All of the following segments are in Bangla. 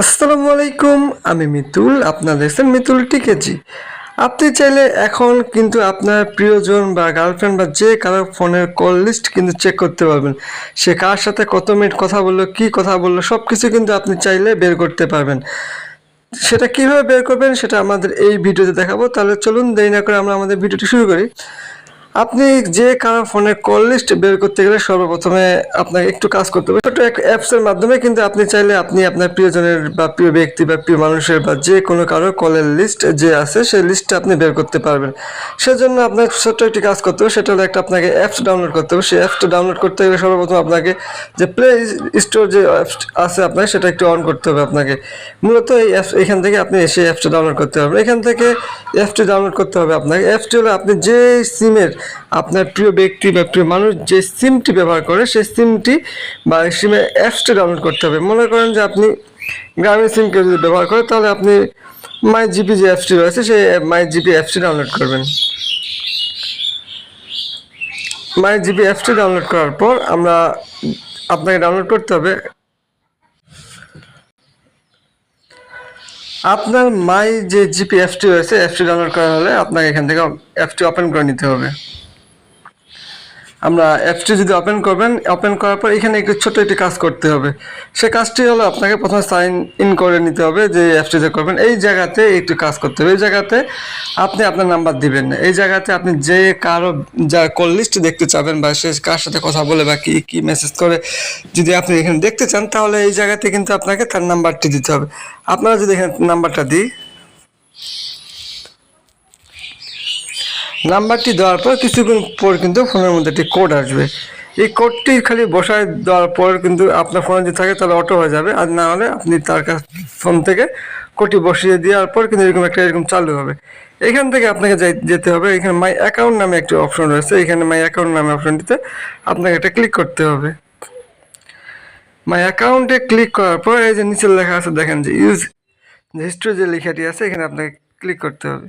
আসসালামু আলাইকুম, আমি মিতুল আপনারা দেখছেন মিতুল টিকেজি আপনি চাইলে এখন কিন্তু আপনার প্রিয়জন বা গার্লফ্রেন্ড বা যে কারও ফোনের কল লিস্ট কিন্তু চেক করতে পারবেন। সে কার সাথে কত মিনিট কথা বলল, কি কথা বলল সব কিছু কিন্তু আপনি চাইলে বের করতে পারবেন। সেটা কীভাবে বের করবেন, সেটা আমাদের এই ভিডিওতে দেখাবো। তাহলে চলুন দেরি না করে আমরা আমাদের ভিডিওটি শুরু করি। আপনি যে কারও ফোনের কল লিস্ট বের করতে গেলে সর্বপ্রথমে আপনাকে একটু কাজ করতে হবে। ছোট এক অ্যাপসের মাধ্যমে কিন্তু আপনি চাইলে আপনি আপনার প্রিয়জনের বা প্রিয় ব্যক্তি বা প্রিয় মানুষের বা যে কোনো কারও কলের লিস্ট যে আছে, সেই লিস্টটা আপনি বের করতে পারবেন। সেজন্য আপনার ছোট্ট একটি কাজ করতে হবে, সেটা হলো একটা আপনাকে অ্যাপস ডাউনলোড করতে হবে। সেই অ্যাপসটা ডাউনলোড করতে গেলে সর্বপ্রথম আপনাকে যে প্লে স্টোর যে অ্যাপস আছে আপনার, সেটা একটু অন করতে হবে আপনাকে। মূলত এই অ্যাপস এখান থেকে আপনি সেই অ্যাপসটা ডাউনলোড করতে পারবেন। এখান থেকে অ্যাপসটি ডাউনলোড করতে হবে আপনাকে। অ্যাপসটি হলো আপনি যে সিমের আপনার প্রিয় ব্যক্তি বা প্রিয় মানুষ যে সিমটি ব্যবহার করে, সেই সিমটি বা সিমের অ্যাপসটি ডাউনলোড করতে হবে। মনে করেন যে আপনি গ্রামীণ সিম কেউ যদি ব্যবহার করে, তাহলে আপনি মাই জিপি যে অ্যাপসটি রয়েছে, সেই মাই জিপি অ্যাপসটি ডাউনলোড করবেন। মাই জিপি অ্যাপসটি ডাউনলোড করার পর আমরা আপনাকে ডাউনলোড করতে হবে। আপনার মাই যে জিপি এফটি রয়েছে এফটি ডাউনলোড করা হলে আপনাকে এখান থেকে এফটি ওপেন করে নিতে হবে। আমরা অ্যাপসটি যদি ওপেন করবেন ওপেন করার পর এখানে একটু ছোট একটি কাজ করতে হবে। সে কাজটি হলো আপনাকে প্রথমে সাইন ইন করে নিতে হবে যে অ্যাপসটিতে করবেন। এই জায়গাতে একটু কাজ করতে হবে। এই জায়গাতে আপনি আপনার নাম্বার দিবেন। না এই জায়গাতে আপনি যে কারও যা কল লিস্ট দেখতে চাবেন বা সে কার সাথে কথা বলে বা কী কী মেসেজ করে যদি আপনি এখানে দেখতে চান, তাহলে এই জায়গাতে কিন্তু আপনাকে তার নাম্বারটি দিতে হবে। আপনারা যদি এখানে নাম্বারটা দিই নাম্বারটি দেওয়ার পর কিছুক্ষণ পর কিন্তু ফোনের মধ্যে একটি কোড আসবে। এই কোডটি খালি বসায় দেওয়ার পর কিন্তু আপনার ফোনে যদি থাকে তাহলে অটো হয়ে যাবে। আর না হলে আপনি তার কাছ ফোন থেকে কোডটি বসিয়ে দেওয়ার পর কিন্তু এরকম একটা এরকম চালু হবে। এখান থেকে আপনাকে যেতে হবে। এখানে মাই অ্যাকাউন্ট নামে একটি অপশন রয়েছে। এখানে মাই অ্যাকাউন্ট নামে অপশনটিতে আপনাকে এটা ক্লিক করতে হবে। মাই অ্যাকাউন্টে ক্লিক করার পর এই যে নিচে লেখা আছে, দেখেন যে ইউজ হিস্ট্রি যে লেখাটি আছে, এখানে আপনাকে ক্লিক করতে হবে।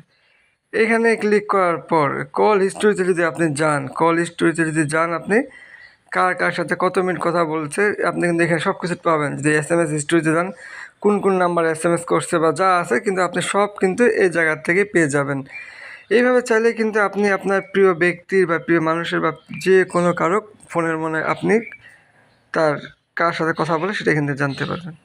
এখানে ক্লিক করার পর কল হিস্টোরিতে যদি আপনি যান কল হিস্টোরিতে যদি যান আপনি, কার কার সাথে কত মিনিট কথা বলছে, আপনি কিন্তু এখানে সব কিছু পাবেন। যদি এস এম এস হিস্টোরিতে যান, কোন কোন নাম্বার এস এম এস করছে বা যা আছে কিন্তু আপনি সব কিন্তু এই জায়গার থেকে পেয়ে যাবেন। এইভাবে চাইলে কিন্তু আপনি আপনার প্রিয় ব্যক্তির বা প্রিয় মানুষের বা যে কোনো কারও ফোনের মনে আপনি তার কার সাথে কথা বলে সেটা কিন্তু জানতে পারবেন।